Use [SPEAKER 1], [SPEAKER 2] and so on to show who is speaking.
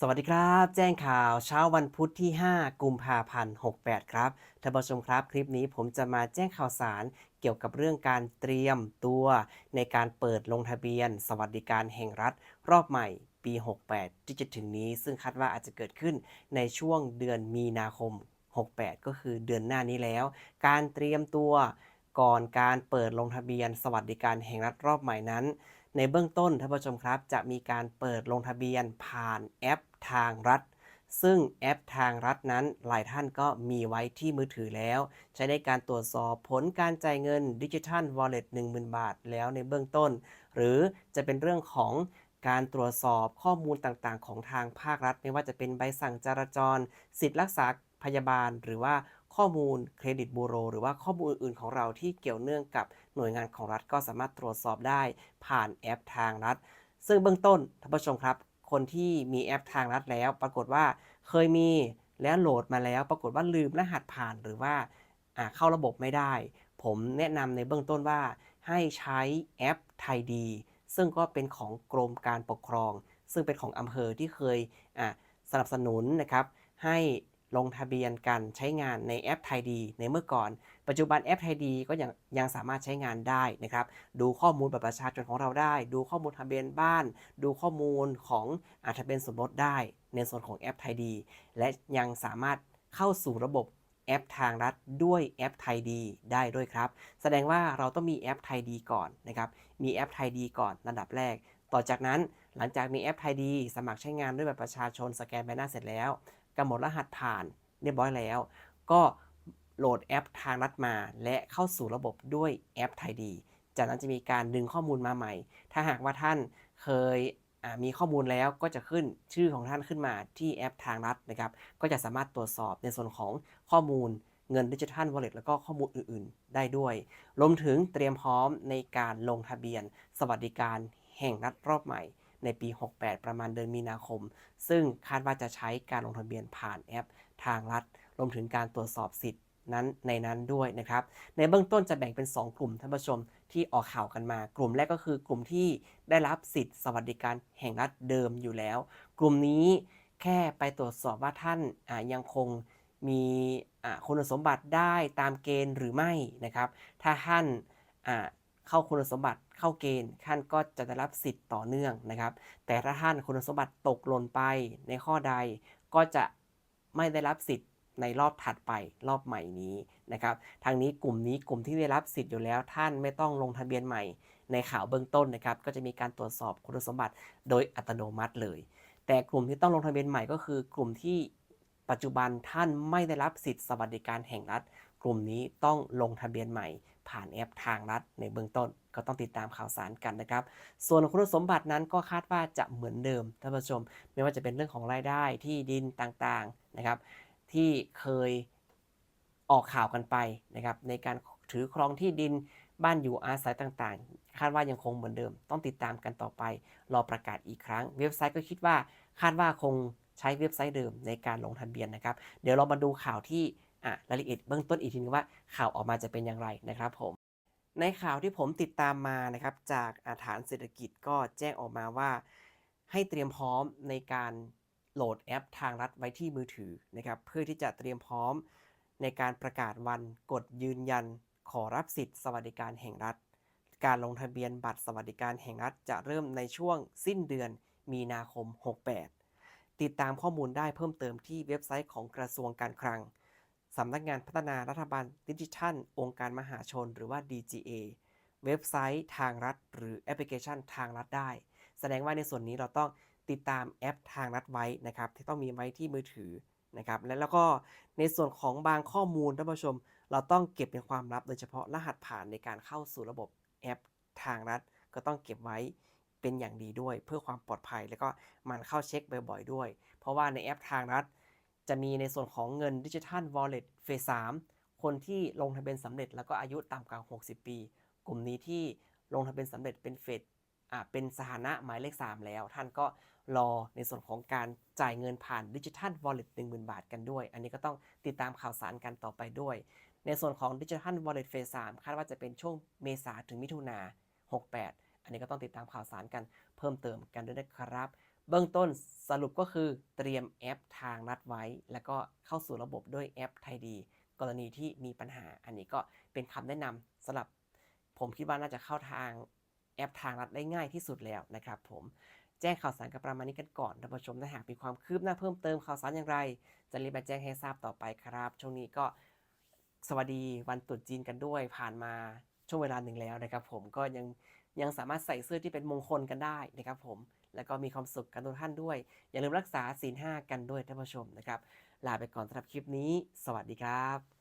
[SPEAKER 1] สวัสดีครับ แจ้งข่าวเช้าวันพุธที่ 5 กุมภาพันธ์ 68 ครับท่านผู้ชมครับ คลิปนี้ผมจะมาแจ้งข่าวสารเกี่ยวกับเรื่องการเตรียมตัวในการเปิดลงทะเบียน สวัสดิการแห่งรัฐ รอบใหม่ปี 68 ที่จะถึงนี้ ซึ่งคาดว่าอาจจะเกิดขึ้นในช่วงเดือนมีนาคม 68 ก็คือเดือนหน้านี้แล้ว การเตรียมตัวก่อนการเปิดลงทะเบียน สวัสดิการแห่งรัฐรอบใหม่นั้น ในเบื้องต้นท่านผู้ชมครับ จะมีการเปิดลงทะเบียนผ่านแอปทางรัฐ ซึ่งแอปทางรัฐนั้นหลายท่านก็มีไว้ที่มือถือแล้ว ใช้ในการตรวจสอบผลการจ่ายเงินดิจิทัล Wallet 10,000 บาทแล้วในเบื้องต้น หรือจะเป็นเรื่องของการตรวจสอบข้อมูลต่างๆ ของทางภาครัฐ ไม่ว่าจะเป็นใบสั่งจราจร สิทธิรักษาพยาบาล หรือว่า ข้อมูลเครดิตบูโร หรือว่าข้อมูลอื่นๆของเราที่เกี่ยวเนื่องกับหน่วยงานของรัฐก็สามารถตรวจสอบได้ผ่านแอปทางรัฐ ซึ่งเบื้องต้นท่านผู้ชมครับ คนที่มีแอปทางรัฐแล้ว ปรากฏว่าเคยมีแล้วโหลดมาแล้ว ปรากฏว่าลืมรหัสผ่านหรือว่าเข้าระบบไม่ได้ ผมแนะนำในเบื้องต้นว่า ให้ใช้แอปไทยดี ซึ่งก็เป็นของกรมการปกครอง ซึ่งเป็นของอำเภอที่เคยสนับสนุนนะครับให้ ลงทะเบียนกันใช้งานในแอปไทยดี ในเมื่อก่อน ปัจจุบันแอปไทยดีก็ยังยังสามารถใช้งานได้นะครับ ดูข้อมูลบัตรประชาชนของเราได้ ดูข้อมูลทะเบียนบ้าน ดูข้อมูลของอาทะเบียนสมรสได้ ในส่วนของแอปไทยดี และยังสามารถเข้าสู่ระบบแอปทางรัฐด้วยแอปไทยดีได้ด้วยครับ แสดงว่าเราต้องมีแอปไทยดีก่อนนะครับมีแอปไทยดีก่อนระดับแรก ต่อจากนั้นหลังจากมีแอปไทยดี สมัครใช้งานด้วยบัตรประชาชนสแกนใบหน้าเสร็จแล้ว กำหนดรหัสผ่านเรียบร้อยแล้ว ก็โหลดแอปทางรัฐมา และเข้าสู่ระบบด้วยแอปไทยดี จากนั้นจะมีการดึงข้อมูลมาใหม่ ถ้าหากว่าท่านเคยมีข้อมูลแล้วก็จะขึ้นชื่อของท่านขึ้นมาที่แอปทางรัฐนะครับ ก็จะสามารถตรวจสอบในส่วนของข้อมูลเงินดิจิทัลวอลเล็ตแล้วก็ข้อมูลอื่น ๆ ได้ด้วย รวมถึงเตรียมพร้อมในการลงทะเบียน สวัสดิการแห่งรัฐรอบใหม่ ในปี 68 ประมาณเดือนมีนาคม ซึ่งคาดว่าจะใช้การลงทะเบียนผ่านแอป ทางรัฐ รวมถึงการตรวจสอบสิทธิ์นั้นในนั้นด้วยนะครับ ในเบื้องต้นจะแบ่งเป็น 2 กลุ่มท่านผู้ชมที่ออกข่าวกันมา กลุ่มแรกก็คือกลุ่มที่ได้รับสิทธิ์สวัสดิการแห่งรัฐเดิมอยู่แล้ว กลุ่มนี้แค่ไปตรวจสอบว่าท่านยังคงมีคุณสมบัติได้ตามเกณฑ์หรือไม่นะครับ ถ้าท่าน เข้าคุณสมบัติเข้าเกณฑ์ท่านก็จะได้รับสิทธิ์ต่อเนื่องนะครับ แต่ถ้าท่านคุณสมบัติตกหล่นไปในข้อใดก็จะไม่ได้รับสิทธิ์ในรอบถัดไปรอบใหม่นี้นะครับทางนี้กลุ่มนี้กลุ่มที่ได้รับสิทธิ์อยู่แล้วท่านไม่ต้องลงทะเบียนใหม่ ในข่าวเบื้องต้นนะครับ ก็จะมีการตรวจสอบคุณสมบัติโดยอัตโนมัติเลย แต่กลุ่มที่ต้องลงทะเบียนใหม่ก็คือกลุ่มที่ปัจจุบันท่านไม่ได้รับสิทธิ์สวัสดิการแห่งรัฐ กลุ่มนี้ต้องลงทะเบียนใหม่ ผ่านแอปทางรัฐในเบื้องต้น ก็ต้องติดตามข่าวสารกันนะครับ ส่วนคุณสมบัตินั้นก็คาดว่าจะเหมือนเดิมท่านผู้ชม ไม่ว่าจะเป็นเรื่องของรายได้ที่ดินต่างๆนะครับที่เคยออกข่าวกันไปนะครับในการถือครองที่ดินบ้านอยู่อาศัยต่างๆ คาดว่ายังคงเหมือนเดิม ต้องติดตามกันต่อไป รอประกาศอีกครั้ง เว็บไซต์ก็คิดว่า คาดว่าคงใช้เว็บไซต์เดิมในการลงทะเบียนนะครับ เดี๋ยวเรามาดูข่าวที่ อะรายละเอียดเบื้องต้นอีกทีนึงว่าข่าวออกมาจะเป็นอย่างไรนะครับผม ในข่าวที่ผมติดตามมานะครับจากอาฐานเศรษฐกิจก็แจ้งออกมาว่า ให้เตรียมพร้อมในการโหลดแอปทางรัฐไว้ที่มือถือนะครับเพื่อที่จะเตรียมพร้อมในการประกาศวันกดยืนยัน ขอรับสิทธิ์สวัสดิการแห่งรัฐ การลงทะเบียนบัตรสวัสดิการแห่งรัฐจะเริ่มในช่วงสิ้นเดือนมีนาคม 68 ติดตามข้อมูลได้เพิ่มเติมที่เว็บไซต์ของกระทรวงการคลัง สำนักงานพัฒนารัฐบาลดิจิทัล องค์การมหาชนหรือว่า DGA เว็บไซต์ทางรัฐ หรือแอปพลิเคชันทางรัฐได้ แสดงว่าในส่วนนี้เราต้องติดตามแอปทางรัฐไว้นะครับที่ต้องมีไว้ที่มือถือนะครับและแล้วก็ในส่วนของบางข้อมูลท่านผู้ชม เราต้องเก็บเป็นความลับ โดยเฉพาะรหัสผ่านในการเข้าสู่ระบบแอปทางรัฐ ก็ต้องเก็บไว้เป็นอย่างดีด้วย เพื่อความปลอดภัย แล้วก็มันเข้าเช็คบ่อยๆด้วย เพราะว่าในแอปทางรัฐ จะมีในส่วนของเงินดิจิทัล Wallet เฟส3คนที่ลงทะเบียนสำเร็จแล้วก็อายุต่ำกว่า 60 ปี กลุ่มนี้ที่ลงทะเบียนสำเร็จเป็นเฟสอ่าเป็นสถานะหมายเลข 3 แล้ว ท่านก็รอในส่วนของการจ่ายเงินผ่านดิจิทัล Wallet 10,000 บาทกันด้วย อันนี้ก็ต้องติดตามข่าวสารกันต่อไปด้วย ในส่วนของดิจิทัล Wallet เฟส3คาดว่าจะเป็นช่วงเมษาถึงมิถุนา68 อันนี้ก็ต้องติดตามข่าวสารกันเพิ่มเติมกันด้วยนะครับ เบื้องต้นสรุปก็คือเตรียมแอปทางรัฐไว้ แล้วก็เข้าสู่ระบบด้วยแอปไทยดี กรณีที่มีปัญหา อันนี้ก็เป็นคำแนะนำสำหรับผมคิดว่าน่าจะเข้าทางแอปทางรัฐได้ง่ายที่สุดแล้วนะครับผมแจ้งข่าวสารกับประมาณนี้กันก่อนท่านผู้ชมถ้าหากมีความคืบหน้าเพิ่มเติมข่าวสารอย่างไร จะรีบมาแจ้งให้ทราบต่อไปครับ ช่วงนี้ก็สวัสดีวันตรุษจีนกันด้วย ผ่านมาช่วงเวลาหนึ่งแล้วนะครับ ผมก็ยัง ยังสามารถใส่เสื้อที่เป็นมงคลกันได้นะครับผม แล้วก็มีความสุขกันทุกท่านด้วย อย่าลืมรักษาศีลห้ากันด้วยท่านผู้ชมนะครับ ลาไปก่อนสำหรับคลิปนี้ สวัสดีครับ